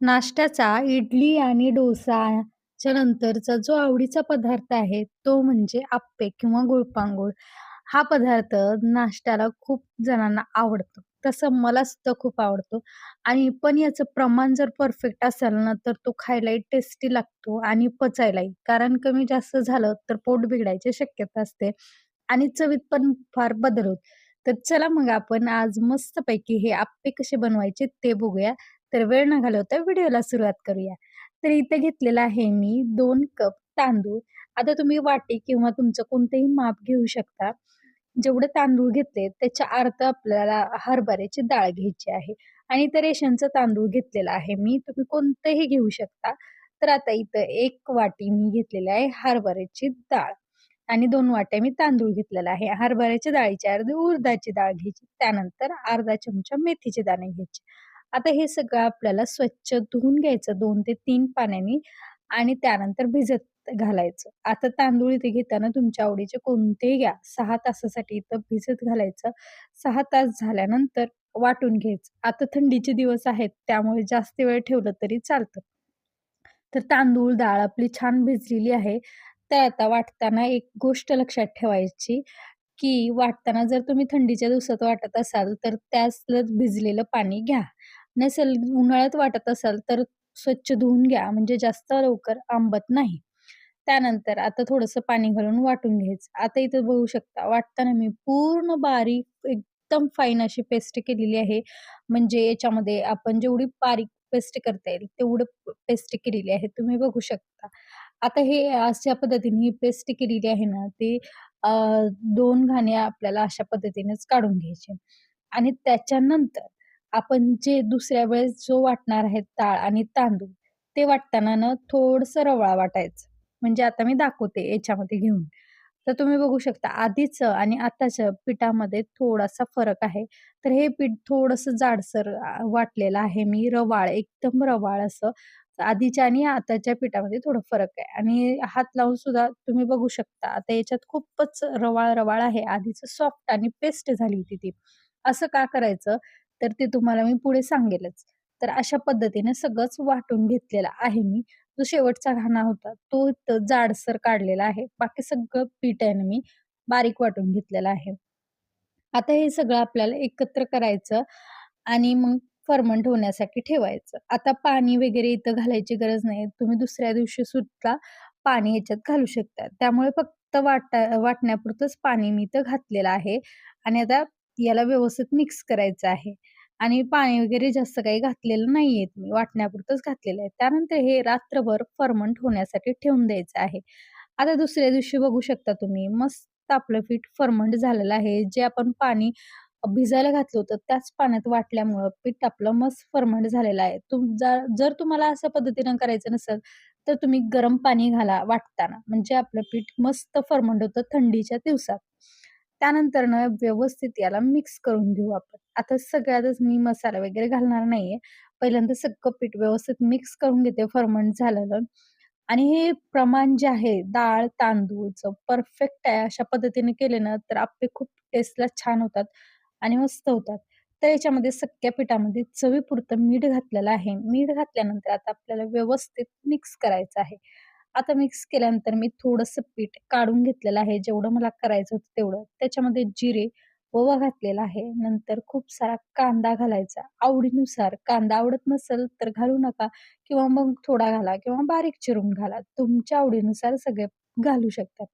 नाश्त्याचा इडली आणि डोसाच्या नंतरचा जो आवडीचा पदार्थ आहे, तो म्हणजे आप्पे किंवा गुळपांगूळ. हा पदार्थ नाश्त्याला खूप जणांना आवडतो. तसं मला सुद्धा खूप आवडतो आणि पण याचं प्रमाण जर परफेक्ट असेल ना, तर तो खायलाही टेस्टी लागतो आणि पचायलाही. कारण कमी जास्त झालं तर पोट बिघडायची शक्यता असते आणि चवीत पण फार बदल होतो. तर चला मग आपण आज मस्तपैकी हे आप्पे कसे बनवायचे ते बघूया. तर वेळ न घालवता व्हिडिओला सुरुवात करूया. तर इथे घेतलेला आहे मी दोन कप तांदूळ. आता तुम्ही वाटी किंवा तुमचं कोणतंही माप घेऊ शकता. जेवढे तांदूळ घेतले त्याच्या अर्ध आपल्याला हरभऱ्याची डाळ घ्यायची आहे आणि इथं रेशनचा तांदूळ घेतलेला आहे मी. तुम्ही कोणतंही घेऊ शकता. तर आता इथं एक वाटी मी घेतलेली आहे हरभऱ्याची डाळ आणि दोन वाट्या मी तांदूळ घेतलेला आहे. हरभऱ्याच्या डाळीची अर्धी उडदाची डाळ घ्यायची. त्यानंतर अर्धा चमचा मेथीचे दाणे घ्यायचे. आता हे सगळं आपल्याला स्वच्छ धुवून घ्यायचं दोन ते तीन पाण्याने आणि त्यानंतर भिजत घालायचं. आता तांदूळ इथे घेताना तुमच्या आवडीचे कोणतेही घ्या. सहा तासासाठी इथं भिजत घालायचं. सहा तास झाल्यानंतर वाटून घ्यायचं. आता थंडीचे दिवस आहेत त्यामुळे जास्त वेळ ठेवलं तरी चालतं. तर तांदूळ, डाळ आपली छान भिजलेली आहे. तर आता वाटताना एक गोष्ट लक्षात ठेवायची, की वाटताना जर तुम्ही थंडीच्या दिवसात वाटत असाल, तर त्याच भिजलेलं पाणी घ्या. नसेल उन्हाळ्यात वाटत असेल तर स्वच्छ धुवून घ्या, म्हणजे जास्त लवकर आंबत नाही. त्यानंतर आता थोडंसं पाणी घालून वाटून घ्यायचं. आता इथं बघू शकता वाटताना मी पूर्ण बारीक एकदम फाईन अशी पेस्ट केलेली आहे. म्हणजे याच्यामध्ये आपण जेवढी बारीक पेस्ट करता येईल तेवढं पेस्ट केलेली आहे. तुम्ही बघू शकता. आता हे अशा पद्धतीने ही पेस्ट केलेली आहे ना, ती दोन घाणे आपल्याला अशा पद्धतीनेच काढून घ्यायचे आणि त्याच्यानंतर आपण जे दुसऱ्या वेळेस जो वाटणार आहे डाळ आणि तांदूळ, ते वाटताना ना थोडंसं रवळा वाटायचं. म्हणजे आता मी दाखवते याच्यामध्ये घेऊन. तर तुम्ही बघू शकता आधीचं आणि आताच्या पिठामध्ये थोडासा फरक आहे. तर हे पीठ थोडंसं जाडसर वाटलेलं आहे मी रवाळ, एकदम रवाळ असं. आधीच्या आणि आताच्या पिठामध्ये थोडा फरक आहे आणि हात लावून सुद्धा तुम्ही बघू शकता. आता याच्यात खूपच रवाळ-रवाळ आहे. आधीचं सॉफ्ट आणि पेस्ट झाली होती ती. असं का करायचं? तर ते तुम्हाला मी पुढे सांगेलच. तर अशा पद्धतीने सगळंच वाटून घेतलेलं आहे मी. जो शेवटचा घाणा होता तो जाडसर काढलेला आहे. बाकी सगळं पीठ आहे मी बारीक वाटून घेतलेलं आहे. आता हे सगळं आपल्याला एकत्र करायचं आणि मग फर्मंट होण्यासाठी ठेवायचं. आता पाणी वगैरे इथं घालायची गरज नाही. तुम्ही दुसऱ्या दिवशी सुद्धा पाणी ह्याच्यात घालू शकता. त्यामुळे फक्त वाटा वाटण्यापुरतंच पाणी मी इथं घातलेलं आहे आणि आता याला व्यवस्थित मिक्स करायचं आहे आणि पाणी वगैरे जास्त काही घातलेलं नाहीये मी, वाटण्यापुरतंच घातलेलं आहे. त्यानंतर हे रात्रभर फर्मंट होण्यासाठी ठेवून द्यायचं आहे. आता दुसऱ्या दिवशी बघू शकता तुम्ही मस्त आपलं पीठ फर्मंट झालेलं आहे. जे आपण पाणी भिजायला घातलं होतं त्याच पाण्यात वाटल्यामुळं पीठ आपलं मस्त फर्मंट झालेलं आहे. तुम जर जर तुम्हाला अशा पद्धतीनं करायचं नसेल, तर तुम्ही गरम पाणी घाला वाटताना. म्हणजे आपलं पीठ मस्त फर्मंट होतं थंडीच्या दिवसात. त्यानंतरनं व्यवस्थित याला मिक्स करून घेऊ आपण. आता सगळ्यातच मी मसाला वगैरे घालणार नाहीये. पहिल्यांदा सगळं पीठ व्यवस्थित मिक्स करून घेते फर्मंट झालेलं आणि हे प्रमाण जे आहे डाळ, तांदूळचं परफेक्ट आहे. अशा पद्धतीने केले ना, तर आपले खूप टेस्टला छान होतात आणि मस्त होतात. तर याच्यामध्ये सख्या पिठामध्ये चवीपुरतं मीठ घातलेलं आहे. मीठ घातल्यानंतर आता आपल्याला व्यवस्थित मिक्स करायचं आहे. आता मिक्स केल्यानंतर मी थोडंसं पीठ काढून घेतलेलं आहे, जेवढं मला करायचं होतं तेवढं. त्याच्यामध्ये जिरे, ओवा घातलेला आहे. नंतर खूप सारा कांदा घालायचा आवडीनुसार. कांदा आवडत नसेल तर घालू नका किंवा मग थोडा घाला किंवा बारीक चिरून घाला. तुमच्या आवडीनुसार सगळे घालू शकता.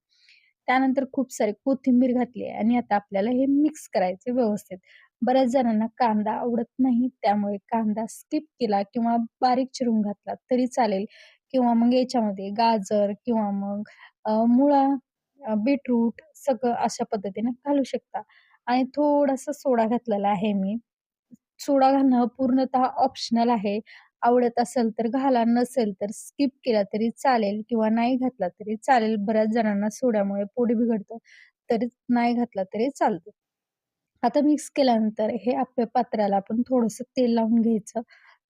त्यानंतर खूप सारी कोथिंबीर घातली आहे आणि आता आपल्याला हे मिक्स करायचे व्यवस्थित. बऱ्याच जणांना कांदा आवडत नाही, त्यामुळे कांदा स्किप केला किंवा बारीक चिरून घातला तरी चालेल किंवा मग याच्यामध्ये गाजर किंवा मग अ, मुळा, अ, बीटरूट सगळं अशा पद्धतीने घालू शकता आणि थोडासा सोडा घातलेला आहे मी. सोडा घालणं पूर्णतः ऑप्शनल आहे. आवडत असेल तर घाला, नसेल तर स्किप केला तरी चालेल किंवा नाही घातला तरी चालेल. बऱ्याच जणांना सोड्यामुळे पोट बिघडतं, तरी नाही घातला तरी चालतो. आता मिक्स केल्यानंतर हे आपल्या पात्राला आपण थोडंसं तेल लावून घ्यायचं.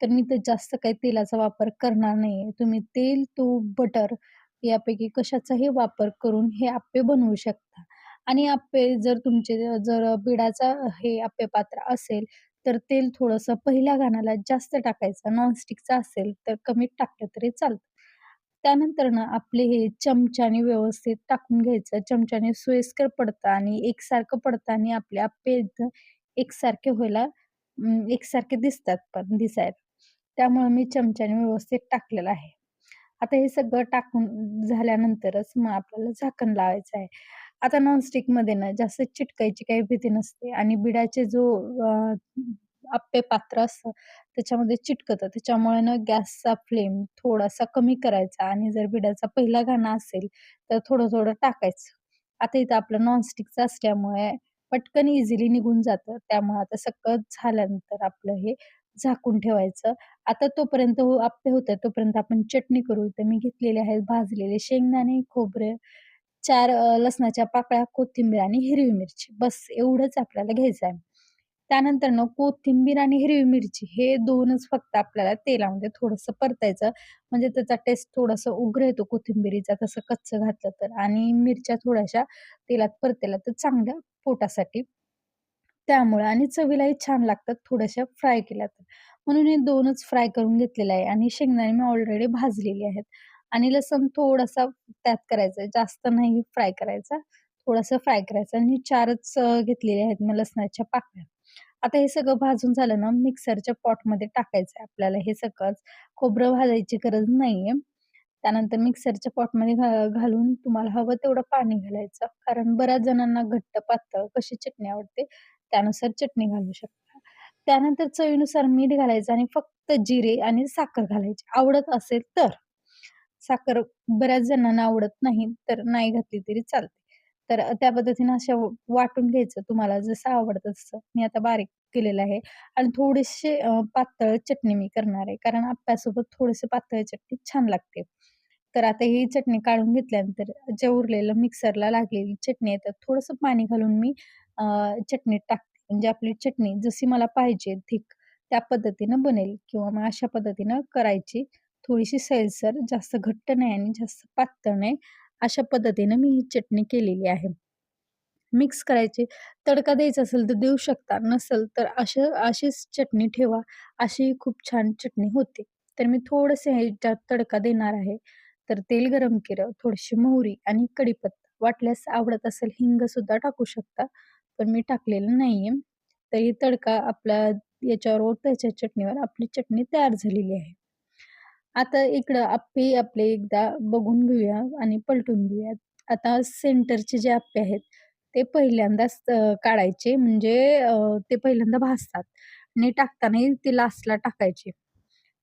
तर मी तर जास्त काही तेलाचा वापर करणार नाही तुम्ही तेल, तूप, बटर यापैकी कशाचाही वापर करून हे आप्पे बनवू शकता आणि आप्पे जर तुमचे जर बिडाचा हे अप्पे पात्र असेल, तर तेल थोडंसं पहिल्या घाणाला जास्त टाकायचं. नॉनस्टिकचं असेल तर कमी टाकलं तरी चालतं. त्यानंतर ना आपले हे चमच्याने व्यवस्थित टाकून घ्यायचं. चमच्याने सोयीस्कर पडतं आणि एकसारखं पडतं आणि आपले आप्पे एकदम एकसारखे व्हायला एकसारखे दिसतात पण दिसायला. त्यामुळे मी चमच्याने व्यवस्थित टाकलेलं आहे. आता हे सगळं टाकून झाल्यानंतरच मग आपल्याला झाकण लावायचं आहे. आता नॉनस्टिकमध्ये ना जास्त चिटकायची काही भीती नसते आणि बिडाचे जो आप्पे पात्र असतं त्याच्यामध्ये चिटकतं. त्याच्यामुळे ना गॅसचा फ्लेम थोडासा कमी करायचा आणि जर बिडाचा पहिला घाणा असेल तर थोडं-थोडं टाकायचं. आता इथं आपलं नॉनस्टिकचं असल्यामुळे पटकन इझिली निघून जातं. त्यामुळे आता सगळं झाल्यानंतर आपलं हे झाकून ठेवायचं. आता तोपर्यंत हो आप्पे होतात तोपर्यंत आपण चटणी करू. तर मी घेतलेले आहेत भाजलेले शेंगदाणे, खोबरं, 4 अ, लसणाच्या पाकळ्या, कोथिंबीर आणि हिरवी मिरची. बस एवढंच आपल्याला घ्यायचं आहे. त्यानंतर ना कोथिंबीर आणि हिरवी मिरची हे 2च फक्त आपल्याला तेलामध्ये थोडंसं परतायचं. म्हणजे त्याचा टेस्ट थोडासा उग्र येतो कोथिंबिरीचा तसं कच्चं घातलं तर आणि मिरच्या थोड्याशा तेलात परतल्या तर चांगल्या पोटासाठी. त्यामुळे आणि चवीलाही छान लागतात थोड्याशा फ्राय केल्या तर. म्हणून हे 2च फ्राय करून घेतलेले आहे आणि शेंगदाणे मी ऑलरेडी भाजलेली आहेत आणि लसूण थोडासा त्यात करायचा जास्त नाही फ्राय करायचा. थोडासा फ्राय करायचा आणि 4च अ, घेतलेले आहेत मी लसणाच्या पाकळ्या. आता हे सगळं भाजून झालं ना मिक्सरच्या पॉटमध्ये टाकायचं आहे आपल्याला हे सगळंच. खोबरं भाजायची गरज नाहीये. त्यानंतर मिक्सरच्या पॉटमध्ये घा घालून तुम्हाला हवं तेवढं पाणी घालायचं. कारण बऱ्याच जणांना घट्ट, पातळ कशी चटणी आवडते त्यानुसार चटणी घालू शकता. त्यानंतर चवीनुसार मीठ घालायचं आणि फक्त जिरे आणि साखर घालायची. आवडत असेल तर. साखर बऱ्याच जणांना आवडत नाही, तर नाही घातली तरी चालते. तर त्या पद्धतीने अशा वाटून घ्यायचं तुम्हाला जसं आवडतं तसं. मी आता बारीक केलेलं आहे आणि थोडेसे पातळ चटणी मी करणार आहे. कारण आप्प्यासोबत थोडेसे पातळ चटणी छान लागते. तर आता ही चटणी काढून घेतल्यानंतर जे उरलेलं मिक्सरला लागलेली चटणी आहे त्यात थोडंसं पाणी घालून मी अ, चटणीत टाकते. म्हणजे आपली चटणी जशी मला पाहिजे थिक त्या पद्धतीनं बनेल किंवा मग अशा पद्धतीनं करायची. थोडीशी सैलसर, जास्त घट्ट नाही आणि जास्त पातळ नाही. अशा पद्धतीनं मी ही चटणी केलेली आहे. मिक्स करायची. तडका द्यायचा असेल तर देऊ शकता, नसेल तर अशा अशीच चटणी ठेवा. अशी खूप छान चटणी होते. तर मी थोडंसं ह्याच्यात तडका देणार आहे. तर तेल गरम केलं, थोडीशी मोहरी आणि कढीपत्ता. वाटल्यास आवडत असेल हिंगसुद्धा टाकू शकता, पण मी टाकलेलं नाहीये. तर ही तडका आपला याच्यावर ओतायच्या चटणीवर. आपली चटणी तयार झालेली आहे. आता इकडं आप्पे आपले एकदा बघून घेऊया आणि पलटून घेऊया आता सेंटरचे जे आप्पे आहेत, ते पहिल्यांदाच काढायचे म्हणजे ते पहिल्यांदा भासतात आणि टाकतानाही ते लास्टला टाकायचे.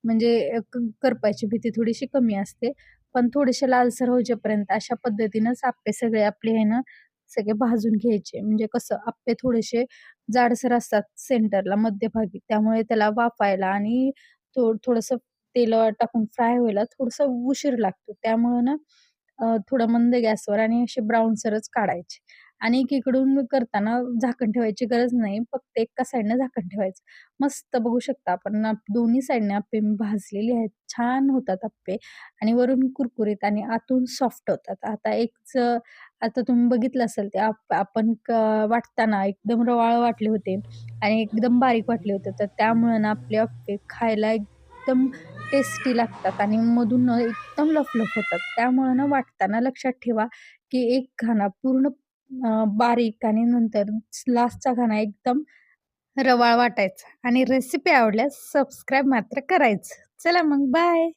म्हणजे करपायची भीती थोडीशी कमी असते. पण थोडेसे लालसर होईपर्यंत अशा पद्धतीनंच आप्पे सगळे आपले आहे ना, सगळे भाजून घ्यायचे. म्हणजे कसं आप्पे थोडेसे जाडसर असतात सेंटरला मध्यभागी. त्यामुळे त्याला वाफायला आणि थोड थोडंसं तेल टाकून फ्राय व्हायला थोडंसं उशीर लागतो. त्यामुळं ना थोडं मंद गॅसवर आणि असे ब्राऊनसरच काढायचे. आणि एकीकडून करताना झाकण ठेवायची गरज नाही. फक्त एका साईडनं झाकण ठेवायचं. मस्त बघू शकता आपण दोन्ही साईडने अप्पे मी भाजलेली आहेत. छान होतात अप्पे आणि वरून कुरकुरीत आणि आतून सॉफ्ट होतात. आता एक आता तुम्ही बघितलं असेल ते आप आपण क वाटताना एकदम रवाळ वाटले होते आणि एकदम बारीक वाटले होते. तर त्यामुळे ना आपले आप्पे खायला एकदम टेस्टी लागतात आणि मधून एकदम लफलफ होतात. त्यामुळे ना वाटताना लक्षात ठेवा, की एक घाना पूर्ण अ, बारीक आणि नंतर लास्टचा घाना एकदम रवाळ वाटायचा आणि रेसिपी आवडल्यास सबस्क्राईब मात्र करायचं. चला मग बाय.